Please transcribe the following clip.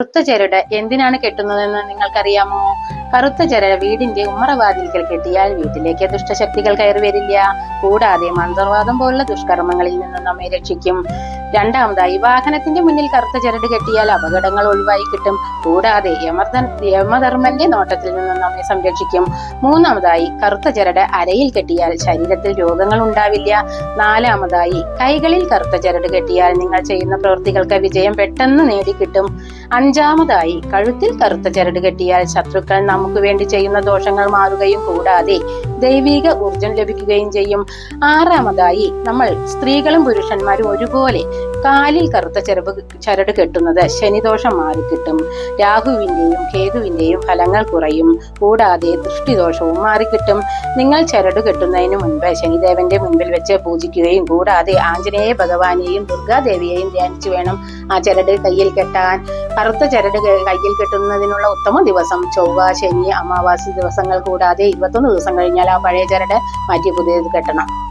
കറുത്ത ചരട് എന്തിനാണ് കെട്ടുന്നതെന്ന് നിങ്ങൾക്കറിയാമോ? കറുത്ത ചരട് വീടിന്റെ ഉമ്മറവാതിൽക്കൽ കെട്ടിയാൽ വീട്ടിലേക്ക് ദുഷ്ടശക്തികൾ കയറി വരില്ല. കൂടാതെ മന്ത്രവാദം പോലുള്ള ദുഷ്കർമ്മങ്ങളിൽ നിന്നും നമ്മെ രക്ഷിക്കും. രണ്ടാമതായി വാഹനത്തിന്റെ മുന്നിൽ കറുത്ത ചരട് കെട്ടിയാൽ അപകടങ്ങൾ ഒഴിവായി കിട്ടും. കൂടാതെ യമർദൻ യമധർമ്മന്റെ നോട്ടത്തിൽ നിന്നും നമ്മെ സംരക്ഷിക്കും. മൂന്നാമതായി കറുത്ത ചരട് അരയിൽ കെട്ടിയാൽ ശരീരത്തിൽ രോഗങ്ങൾ ഉണ്ടാവില്ല. നാലാമതായി കൈകളിൽ കറുത്ത ചരട് കെട്ടിയാൽ നിങ്ങൾ ചെയ്യുന്ന പ്രവൃത്തികൾക്ക് വിജയം പെട്ടെന്ന് നേടിക്കിട്ടും അഞ്ചാമതായി കഴുത്തിൽ കറുത്ത ചരട് കെട്ടിയാൽ ശത്രുക്കൾ നമുക്ക് വേണ്ടി ചെയ്യുന്ന ദോഷങ്ങൾ മാറുകയും കൂടാതെ ദൈവിക ഊർജം ലഭിക്കുകയും ചെയ്യും. ആറാമതായി നമ്മൾ സ്ത്രീകളും പുരുഷന്മാരും ഒരുപോലെ കാലിൽ കറുത്ത ചെറുപ്പ് ചരട് കെട്ടുന്നത് ശനിദോഷം മാറിക്കിട്ടും രാഹുവിന്റെയും കേതുവിന്റെയും ഫലങ്ങൾ കുറയും. കൂടാതെ ദൃഷ്ടിദോഷവും മാറിക്കിട്ടും നിങ്ങൾ ചരട് കെട്ടുന്നതിന് മുൻപ് ശനിദേവന്റെ മുൻപിൽ വെച്ച് പൂജിക്കുകയും കൂടാതെ ആഞ്ജനേയ ഭഗവാനെയും ദുർഗാദേവിയെയും ധ്യാനിച്ചു വേണം ആ ചരട് കയ്യിൽ കെട്ടാൻ. കറുത്ത ചരട് കയ്യിൽ കെട്ടുന്നതിനുള്ള ഉത്തമ ദിവസം ചൊവ്വ ശനി അമാവാസി ദിവസങ്ങൾ കൂടാതെ ഇരുപത്തൊന്ന് ദിവസം കഴിഞ്ഞാൽ പഴയ ചരട് മാറ്റി പുതിയത് കെട്ടണം.